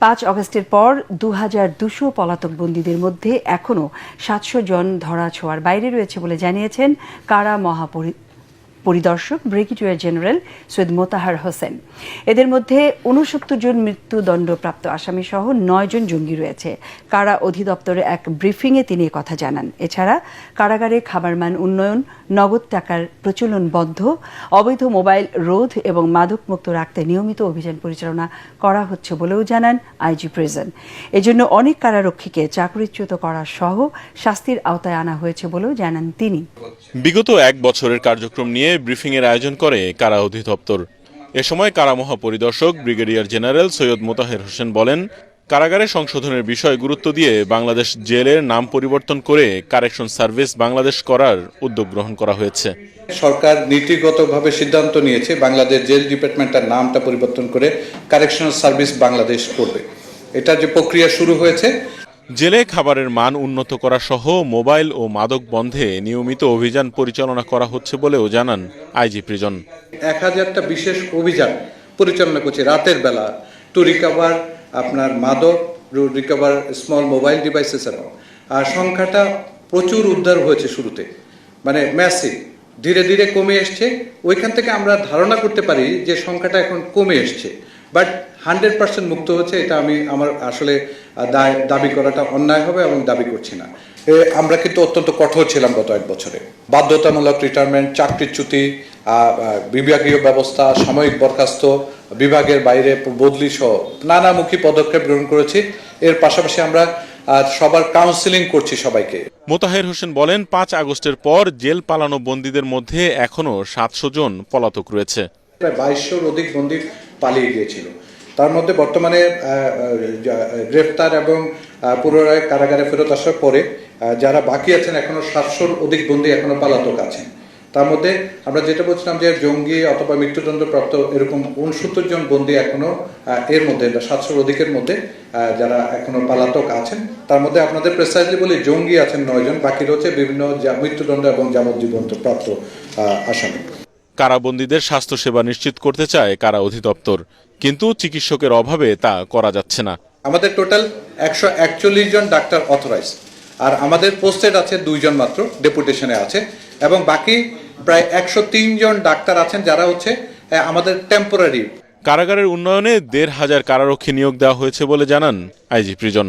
পাঁচ অগস্টের পর দু হাজার দুশো পলাতক বন্দীদের মধ্যে এখনও সাতশো জন ধরা ছোঁয়ার বাইরে রয়েছে বলে জানিয়েছেন কারা মহাপরি পরিদর্শক, ব্রিগেডিয়ার জেনারেল সৈয়দ মোতাহার হোসেন। এদের মধ্যে উনসত্তর জন মৃত্যুদণ্ডপ্রাপ্ত আসামি সহ নয় জন জঙ্গি রয়েছে। কারা অধিদপ্তরে এক ব্রিফিংয়ে তিনি কথা জানান। এছাড়া কারাগারে খাবার মান উন্নয়ন, নগদ টাকার প্রচলন বন্ধ, অবৈধ মোবাইল রোধ এবং মাদক মুক্ত রাখতে নিয়মিত অভিযান পরিচালনা করা হচ্ছে বলেও জানান আইজি প্রিজন। এজন্য অনেক কারারক্ষীকে চাকরিচ্যুত করা সহ শাস্তির আওতায় আনা হয়েছে বলেও জানান তিনি। বিগত এক বছরের কার্যক্রম নিয়ে ব্রিফিংয়ের আয়োজন করে কারা অধিদপ্তর। এ সময় কারা মহাপরিদর্শক, ব্রিগেডিয়ার জেনারেল সৈয়দ মোতাহের হোসেন বলেন, কারাগারে সংশোধনের বিষয় গুরুত্ব দিয়ে বাংলাদেশ জেলের নাম পরিবর্তন করে কারেকশন সার্ভিস বাংলাদেশ করার উদ্যোগ গ্রহণ করা হয়েছে। সরকার নীতিগতভাবে সিদ্ধান্ত নিয়েছে বাংলাদেশ জেল ডিপার্টমেন্টের নামটা পরিবর্তন করে কারেকশনাল সার্ভিস বাংলাদেশ করবে। এটা যে প্রক্রিয়া শুরু হয়েছে জেলে খাবারের মান উন্নত করা সহ মোবাইল ও মাদক বন্ধে নিয়মিত অভিযান পরিচালনা করা হচ্ছে বলেও জানান আইজি প্রিজন। এক হাজারটা বিশেষ অভিযান পরিচালনা করছে রাতের বেলা। টু রিকভার আপনার মাদক রিকভার স্মল মোবাইল ডিভাইসেস আর সংখ্যাটা প্রচুর উদ্ধার হয়েছে শুরুতে। মানে ম্যাসিভ ধীরে ধীরে কমে এসছে। ওইখান থেকে আমরা ধারণা করতে পারি যে সংখ্যাটা এখন কমে এসছে। বাট হান্ড্রেড পার্সেন্ট মুক্ত হচ্ছে এটা আমি আমার আসলে দায়- দাবি করাটা অন্যায় হবে এবং দাবি করছি না। আমরা কিন্তু অত্যন্ত কঠোর ছিলাম গত এক বছরে। বাধ্যতামূলক রিটায়ারমেন্ট চাকরিচ্যুতি আহ, আহ, বিভাগীয় ব্যবস্থা সাময়িক বরখাস্ত বিভাগের বাইরে বদলি সহ নানামুখী পদক্ষেপ গ্রহণ করেছি। এর পাশাপাশি আমরা সবার কাউন্সিলিং করছি সবাইকে। মোতাহের হোসেন বলেন পাঁচ আগস্টের পর জেল পালানো বন্দীদের মধ্যে এখনও সাতশো জন পলাতক রয়েছে। প্রায় বাইশশোর অধিক বন্দী পালিয়ে গিয়েছিল। তার মধ্যে বর্তমানে গ্রেফতার এবং পুনরায় কারাগারে ফেরত আসার পরে যারা বাকি আছেন এখনও সাতশোর অধিক বন্দী এখনও পালাতক আছেন। তার মধ্যে আমরা যেটা বলছিলাম যে জঙ্গি অথবা মৃত্যুদণ্ডপ্রাপ্ত এরকম উনসত্তর জন বন্দী এখনও এর মধ্যে সাতশোর অধিকের মধ্যে যারা এখনও পালাতক আছেন। তার মধ্যে আপনাদের প্রেসাইজলি বলি জঙ্গি আছেন নয় জন বাকি রয়েছে বিভিন্ন মৃত্যুদণ্ড এবং যাবজ্জীবন প্রাপ্ত আসামি। কারাবন্দীদের স্বাস্থ্যসেবা নিশ্চিত করতে চায় কারা অধিদপ্তর। কিন্তু চিকিৎসকের অভাবে তা করা যাচ্ছে না। আমাদের টোটাল একশো একচল্লিশ জন ডাক্তার অথরাইজ আর আমাদের পোস্টেড আছে দুইজন মাত্র ডেপুটেশনে আছে এবং বাকি প্রায় একশ তিন জন ডাক্তার আছেন যারা হচ্ছে আমাদের টেম্পোরারি। কারাগারের উন্নয়নে দেড় হাজার কারারক্ষী নিয়োগ দেওয়া হয়েছে বলে জানান আইজি প্রিজন।